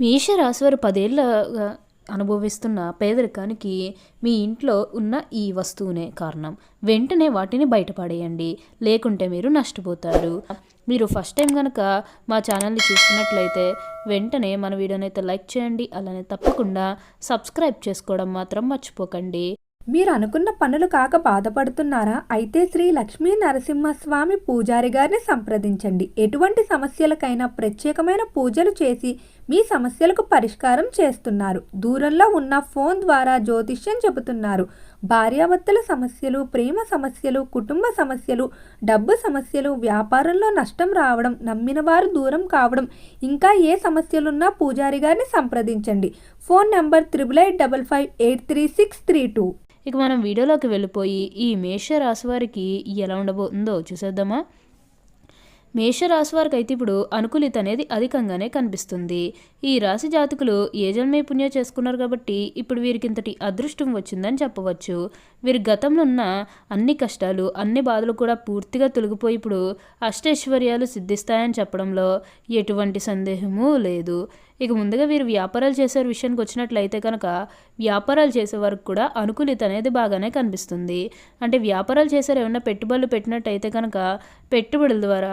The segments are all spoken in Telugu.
మేషరాశివారు పదేళ్ళగా అనుభవిస్తున్న పేదరికానికి మీ ఇంట్లో ఉన్న ఈ వస్తువునే కారణం. వెంటనే వాటిని బయటపడేయండి. లేకుంటే మీరు నష్టపోతారు. మీరు ఫస్ట్ టైం కనుక మా ఛానల్ని చూస్తున్నట్లయితే వెంటనే మన వీడియోని అయితే లైక్ చేయండి. అలానే తప్పకుండా సబ్స్క్రైబ్ చేసుకోవడం మాత్రం మర్చిపోకండి. మీరు అనుకున్న పనులు కాక బాధపడుతున్నారా? అయితే శ్రీ లక్ష్మీ నరసింహస్వామి పూజారి గారిని సంప్రదించండి. ఎటువంటి సమస్యలకైనా ప్రత్యేకమైన పూజలు చేసి మీ సమస్యలకు పరిష్కారం చేస్తున్నారు. దూరంలో ఉన్న ఫోన్ ద్వారా జ్యోతిష్యం చెబుతున్నారు. భార్యాభర్తల సమస్యలు ప్రేమ సమస్యలు కుటుంబ సమస్యలు డబ్బు సమస్యలు వ్యాపారంలో నష్టం రావడం నమ్మిన వారు దూరం కావడం ఇంకా ఏ సమస్యలున్నా పూజారి గారిని సంప్రదించండి. Phone number triple eight double five eight three six three two. ఇక మనం వీడియోలోకి వెళ్ళిపోయి ఈ మేషరాశి వారికి ఎలా ఉండబోతుందో చూసేద్దామా? మేషరాశి వారికి అయితే ఇప్పుడు అనుకూలిత అనేది అధికంగానే కనిపిస్తుంది. ఈ రాశి జాతకులు ఏ జన్మే పుణ్యం చేసుకున్నారు కాబట్టి ఇప్పుడు వీరికి ఇంతటి అదృష్టం వచ్చిందని చెప్పవచ్చు. వీరి గతంలో ఉన్న అన్ని కష్టాలు అన్ని బాధలు కూడా పూర్తిగా తొలగిపోయి ఇప్పుడు అష్టైశ్వర్యాలు సిద్ధిస్తాయని చెప్పడంలో ఎటువంటి సందేహము లేదు. ఇక ముందుగా వీరు వ్యాపారాలు చేసే విషయానికి వచ్చినట్లయితే కనుక వ్యాపారాలు చేసే వరకు కూడా అనుకూలిత అనేది బాగానే కనిపిస్తుంది. అంటే వ్యాపారాలు చేసారు ఏమైనా పెట్టుబడులు పెట్టినట్టయితే కనుక పెట్టుబడుల ద్వారా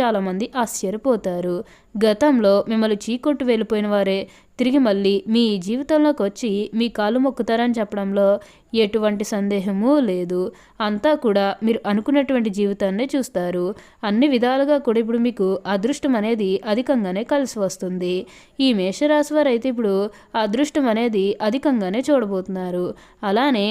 చాలామంది ఆశ్చర్యపోతారు. గతంలో మిమ్మల్ని చీకొట్టు వెళ్ళిపోయిన వారే తిరిగి మళ్ళీ మీ జీవితంలోకి వచ్చి మీ కాలు మొక్కుతారని చెప్పడంలో ఎటువంటి సందేహము లేదు. అంతా కూడా మీరు అనుకున్నటువంటి జీవితాన్నే చూస్తారు. అన్ని విధాలుగా కూడా ఇప్పుడు మీకు అదృష్టం అనేది అధికంగానే కలిసి వస్తుంది. ఈ మేషరాశి వారు అయితే ఇప్పుడు అదృష్టం అనేది అధికంగానే చూడబోతున్నారు. అలానే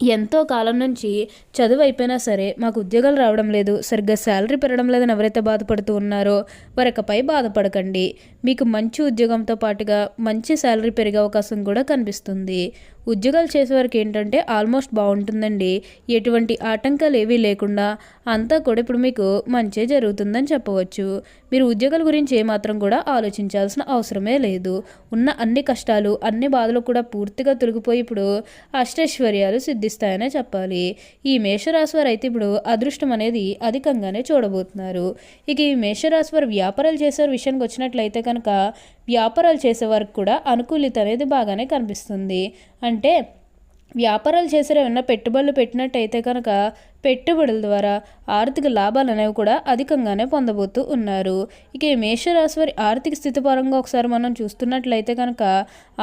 ఎంతో కాలం నుంచి చదువు అయిపోయినా సరే మాకు ఉద్యోగాలు రావడం లేదు. సరిగ్గా శాలరీ పెరగడం లేదని ఎవరైతే బాధపడుతూ ఉన్నారో వారికపై బాధపడకండి. మీకు మంచి ఉద్యోగంతో పాటుగా మంచి శాలరీ పెరిగే అవకాశం కూడా కనిపిస్తుంది. ఉద్యోగాలు చేసేవారికి ఏంటంటే ఆల్మోస్ట్ బాగుంటుందండి. ఎటువంటి ఆటంకాలు ఏవీ లేకుండా అంతా కూడా ఇప్పుడు మీకు మంచే జరుగుతుందని చెప్పవచ్చు. మీరు ఉద్యోగాల గురించి ఏమాత్రం కూడా ఆలోచించాల్సిన అవసరమే లేదు. ఉన్న అన్ని కష్టాలు అన్ని బాధలు కూడా పూర్తిగా తొలగిపోయి ఇప్పుడు అష్టైశ్వర్యాలు సిద్ధిస్తాయనే చెప్పాలి. ఈ మేషరాశి వారు అయితే ఇప్పుడు అదృష్టం అనేది అధికంగానే చూడబోతున్నారు. ఇక ఈ మేషరాశి వారు వ్యాపారాలు చేసే విషయానికి వచ్చినట్లయితే కనుక వ్యాపారాలు చేసే వారికి కూడా అనుకూలిత అనేది బాగానే కనిపిస్తుంది. అంటే వ్యాపారాలు చేసే పెట్టుబడులు పెట్టినట్టయితే కనుక పెట్టుబడుల ద్వారా ఆర్థిక లాభాలు అనేవి కూడా అధికంగానే పొందబోతూ ఉన్నారు. ఇక ఈ మేషరాశి వారి ఆర్థిక స్థితి పరంగా ఒకసారి మనం చూస్తున్నట్లయితే కనుక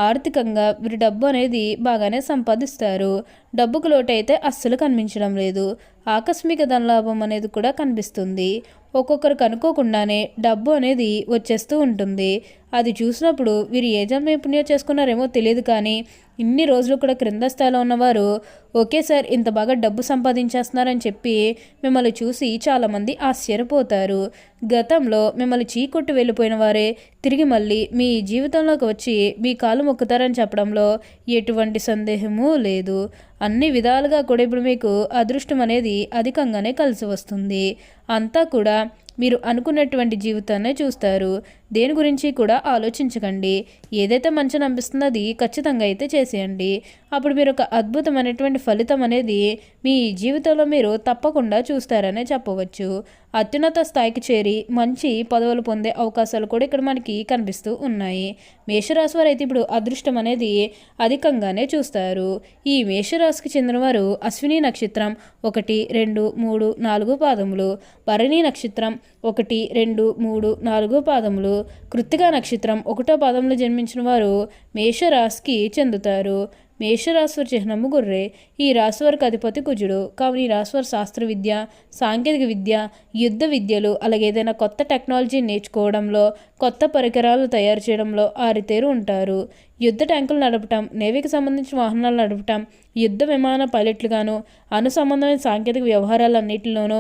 ఆర్థికంగా వీరి డబ్బు అనేది బాగానే సంపాదిస్తారు. డబ్బుకు లోటైతే అస్సలు కనిపించడం లేదు. ఆకస్మిక ధనలాభం అనేది కూడా కనిపిస్తుంది. ఒక్కొక్కరికి అనుకోకుండానే డబ్బు అనేది వచ్చేస్తూ ఉంటుంది. అది చూసినప్పుడు వీరు ఏ జన్మ పుణ్యం చేసుకున్నారేమో తెలియదు కానీ ఇన్ని రోజులు కూడా క్రింద స్థాయిలో ఉన్నవారు ఓకే సార్ ఇంత బాగా డబ్బు సంపాదించేస్తున్నారని చెప్పి మిమ్మల్ని చూసి చాలామంది ఆశ్చర్యపోతారు. గతంలో మిమ్మల్ని చీకొట్టు వెళ్ళిపోయిన వారే తిరిగి మళ్ళీ మీ జీవితంలోకి వచ్చి మీ కాలు మొక్కుతారని చెప్పడంలో ఎటువంటి సందేహము లేదు. అన్ని విధాలుగా కూడా ఇప్పుడు మీకు అదృష్టం అనేది అధికంగానే కలిసి వస్తుంది. అంతా కూడా మీరు అనుకున్నటువంటి జీవితాన్ని చూస్తారు. దేని గురించి కూడా ఆలోచించకండి. ఏదైతే మంచిని అనిపిస్తుందో అది ఖచ్చితంగా అయితే చేసేయండి. అప్పుడు మీరు ఒక అద్భుతమైనటువంటి ఫలితం అనేది మీ జీవితంలో మీరు తప్పకుండా చూస్తారనే చెప్పవచ్చు. అత్యున్నత స్థాయికి చేరి మంచి పదవులు పొందే అవకాశాలు కూడా ఇక్కడ మనకి కనిపిస్తూ ఉన్నాయి. మేషరాశి వారు అయితే ఇప్పుడు అదృష్టం అనేది అధికంగానే చూస్తారు. ఈ మేషరాశికి చెందినవారు అశ్విని నక్షత్రం ఒకటి రెండు మూడు నాలుగు పాదములు. భరణి నక్షత్రం ఒకటి రెండు మూడు నాలుగు పాదములు. కృత్తిక నక్షత్రం ఒకటో పాదంలో జన్మించిన వారు మేషరాశికి చెందుతారు. మేషరాశివారి చిహ్నము గుర్రే. ఈ రాశివారికి అధిపతి కుజుడు. కావున ఈ రాశివారి శాస్త్ర విద్య సాంకేతిక విద్య యుద్ధ విద్యలు అలాగే ఏదైనా కొత్త టెక్నాలజీ నేర్చుకోవడంలో కొత్త పరికరాలు తయారు చేయడంలో ఆరితేరు ఉంటారు. యుద్ధ ట్యాంకులు నడపటం నేవీకి సంబంధించిన వాహనాలు నడపటం యుద్ధ విమాన పైలట్లుగాను అను సంబంధమైన సాంకేతిక వ్యవహారాలన్నింటిలోనూ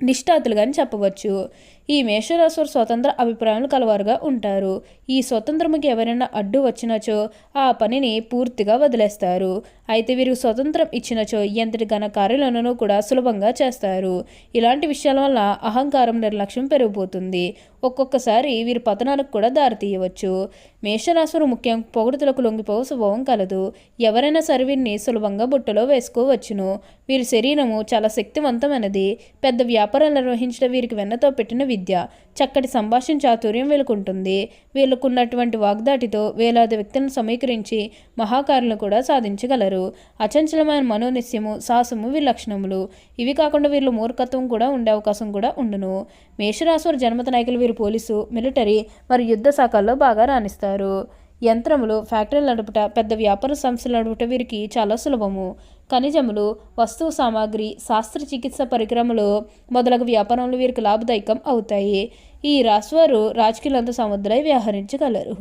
నిష్ఠాతులుగా కానీ చెప్పవచ్చు. ఈ మేషరాశి స్వతంత్ర అభిప్రాయాలు కలవారుగా ఉంటారు. ఈ స్వతంత్రముకి ఎవరైనా అడ్డు వచ్చినచో ఆ పనిని పూర్తిగా వదిలేస్తారు. అయితే వీరికి స్వతంత్రం ఇచ్చినచో ఎంతటి ఘన కార్యాలను కూడా సులభంగా చేస్తారు. ఇలాంటి విషయాల వల్ల అహంకారం నిర్లక్ష్యం పెరిగిపోతుంది. ఒక్కొక్కసారి వీరి పతనాలకు కూడా దారితీయవచ్చు మేషరాశులు ముఖ్యం పొగడుతులకు లొంగిపోవు స్వభావం కలదు. ఎవరైనా సరే వీరిని సులభంగా బుట్టలో వేసుకోవచ్చును. వీరి శరీరము చాలా శక్తివంతమైనది. పెద్ద వ్యాపారాలు నిర్వహించడం వీరికి వెన్నతో పెట్టిన విద్య. చక్కటి సంభాషణ చాతుర్యం వీళ్ళకుంటుంది వీళ్ళకున్నటువంటి వాగ్దాటితో వేలాది వ్యక్తులను సమీకరించి మహాకారులను కూడా సాధించగలరు. అచంచలమైన మనోనిశ్యము సాహసము వీళ్ళ లక్షణములు. ఇవి కాకుండా వీళ్ళు మూర్ఖత్వం కూడా ఉండే అవకాశం కూడా ఉండును. మేషరాశి జన్మత నాయకులు వీరు పోలీసు మిలిటరీ మరియు యుద్ధ శాఖల్లో బాగా రాణిస్తారు. యంత్రములు ఫ్యాక్టరీలు నడుపుట పెద్ద వ్యాపార సంస్థలు నడుపుట వీరికి చాలా సులభము. ఖనిజములు వస్తువు సామాగ్రి శాస్త్రచికిత్స పరికరములు మొదలగు వ్యాపారంలో వీరికి లాభదాయకం అవుతాయి. ఈ రాశివారు రాజకీయాలంతా సముద్రై వ్యవహరించగలరు.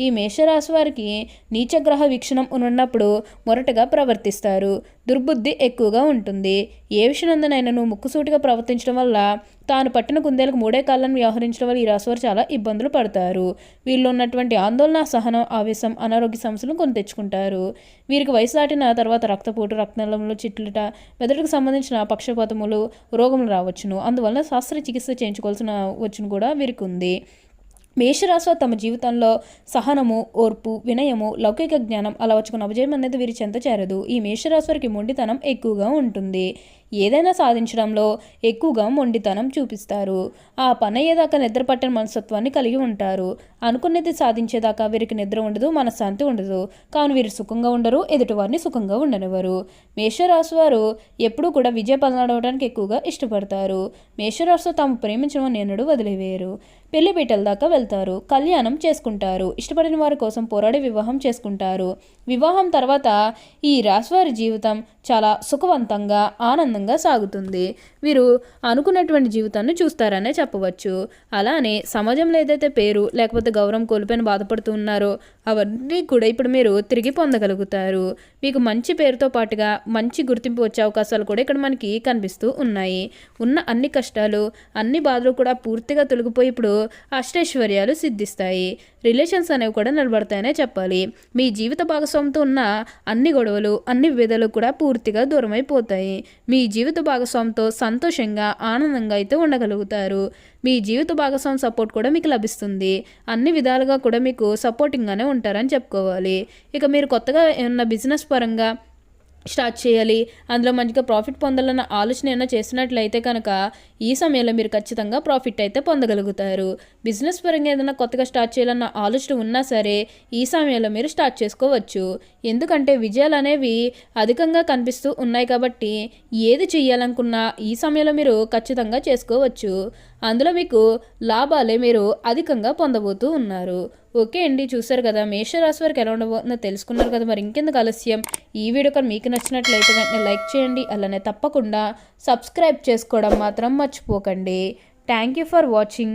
ఈ మేషరాశి వారికి నీచగ్రహ వీక్షణం ఉన్నప్పుడు మొరటగా ప్రవర్తిస్తారు. దుర్బుద్ధి ఎక్కువగా ఉంటుంది. ఏ విషయనందునైనా ముక్కుసూటిగా ప్రవర్తించడం వల్ల తాను పట్టిన కుందేలకు మూడే కాళ్ళను వ్యవహరించడం వల్ల ఈ రాశివారు చాలా ఇబ్బందులు పడతారు. వీళ్ళు ఉన్నటువంటి ఆందోళన సహనం ఆవేశం అనారోగ్య సమస్యలను కొని తెచ్చుకుంటారు. వీరికి వయసు దాటిన తర్వాత రక్తపోటు రక్తనలంలో చిట్లుట మెదడుకు సంబంధించిన పక్షపాతములు రోగములు రావచ్చును. అందువల్ల శస్త్రచికిత్స చేయించుకోవాల్సిన వచ్చును కూడా వీరికి ఉంది. మేషరాశి తమ జీవితంలో సహనము ఓర్పు వినయము లౌకిక జ్ఞానం అలవచుకున్న అభిజయం అనేది వీరి చెంత చేరదు. ఈ మేషరాశి వారికి మొండితనం ఎక్కువగా ఉంటుంది. ఏదైనా సాధించడంలో ఎక్కువగా మొండితనం చూపిస్తారు. ఆ పని అయ్యేదాకా నిద్ర పట్టిన మనస్తత్వాన్ని కలిగి ఉంటారు. అనుకున్నది సాధించేదాకా వీరికి నిద్ర ఉండదు మనశ్శాంతి ఉండదు. కానీ వీరు సుఖంగా ఉండరు ఎదుటివారిని సుఖంగా ఉండనివ్వరు. మేషరాశి వారు ఎప్పుడూ కూడా విజయ పదనడవడానికి ఎక్కువగా ఇష్టపడతారు. మేషరాశితో తాము ప్రేమించడం నేనుడు వదిలివేయరు. పెళ్ళి పీటల దాకా వెళ్తారు. కళ్యాణం చేసుకుంటారు. ఇష్టపడిన వారి కోసం పోరాడి వివాహం చేసుకుంటారు. వివాహం తర్వాత ఈ రాశివారి జీవితం చాలా సుఖవంతంగా ఆనందంగా సాగుతుంది. వీరు అనుకున్నటువంటి జీవితాన్ని చూస్తారనే చెప్పవచ్చు. అలానే సమాజంలో ఏదైతే పేరు లేకపోతే గౌరవం కోల్పోయిన బాధపడుతూ ఉన్నారో అవన్నీ కూడా ఇప్పుడు మీరు తిరిగి పొందగలుగుతారు. మీకు మంచి పేరుతో పాటుగా మంచి గుర్తింపు వచ్చే అవకాశాలు కూడా ఇక్కడ మనకి కనిపిస్తూ ఉన్నాయి. ఉన్న అన్ని కష్టాలు అన్ని బాధలు కూడా పూర్తిగా తొలగిపోయి ఇప్పుడు అష్టైశ్వర్యాలు సిద్ధిస్తాయి. రిలేషన్స్ అనేవి కూడా నిలబడతాయనే చెప్పాలి. మీ జీవిత భాగస్వామితో ఉన్న అన్ని గొడవలు అన్ని విధులు కూడా పూర్తిగా దూరమైపోతాయి. మీ జీవిత భాగస్వామితో సంతోషంగా ఆనందంగా అయితే ఉండగలుగుతారు. మీ జీవిత భాగస్వామి సపోర్ట్ కూడా మీకు లభిస్తుంది. అన్ని విధాలుగా కూడా మీకు సపోర్టింగ్గానే ఉంటారని చెప్పుకోవాలి. ఇక మీరు కొత్తగా ఏమన్నా బిజినెస్ పరంగా స్టార్ట్ చేయాలి. అందులో మంచిగా ప్రాఫిట్ పొందాలన్న ఆలోచన ఏమైనా చేసినట్లయితే కనుక ఈ సమయంలో మీరు ఖచ్చితంగా ప్రాఫిట్ అయితే పొందగలుగుతారు. బిజినెస్ పరంగా ఏదైనా కొత్తగా స్టార్ట్ చేయాలన్న ఆలోచన ఉన్నా సరే ఈ సమయంలో మీరు స్టార్ట్ చేసుకోవచ్చు. ఎందుకంటే విజయాలు అనేవి అధికంగా కనిపిస్తూ ఉన్నాయి కాబట్టి ఏది చేయాలనుకున్నా ఈ సమయంలో మీరు ఖచ్చితంగా చేసుకోవచ్చు. అందులో మీకు లాభాలే మీరు అధికంగా పొందబోతూ ఉన్నారు. ఓకే అండి చూసారు కదా మేషరాశి వారికి ఎలా ఉండబోతుందో తెలుసుకున్నారు కదా మరి ఇంకెందుకు ఆలస్యం? ఈ వీడియో కానీ మీకు నచ్చినట్లయితే వెంటనే లైక్ చేయండి అలానే తప్పకుండా సబ్స్క్రైబ్ చేసుకోవడం మాత్రం మర్చిపోకండి. Thank you for watching.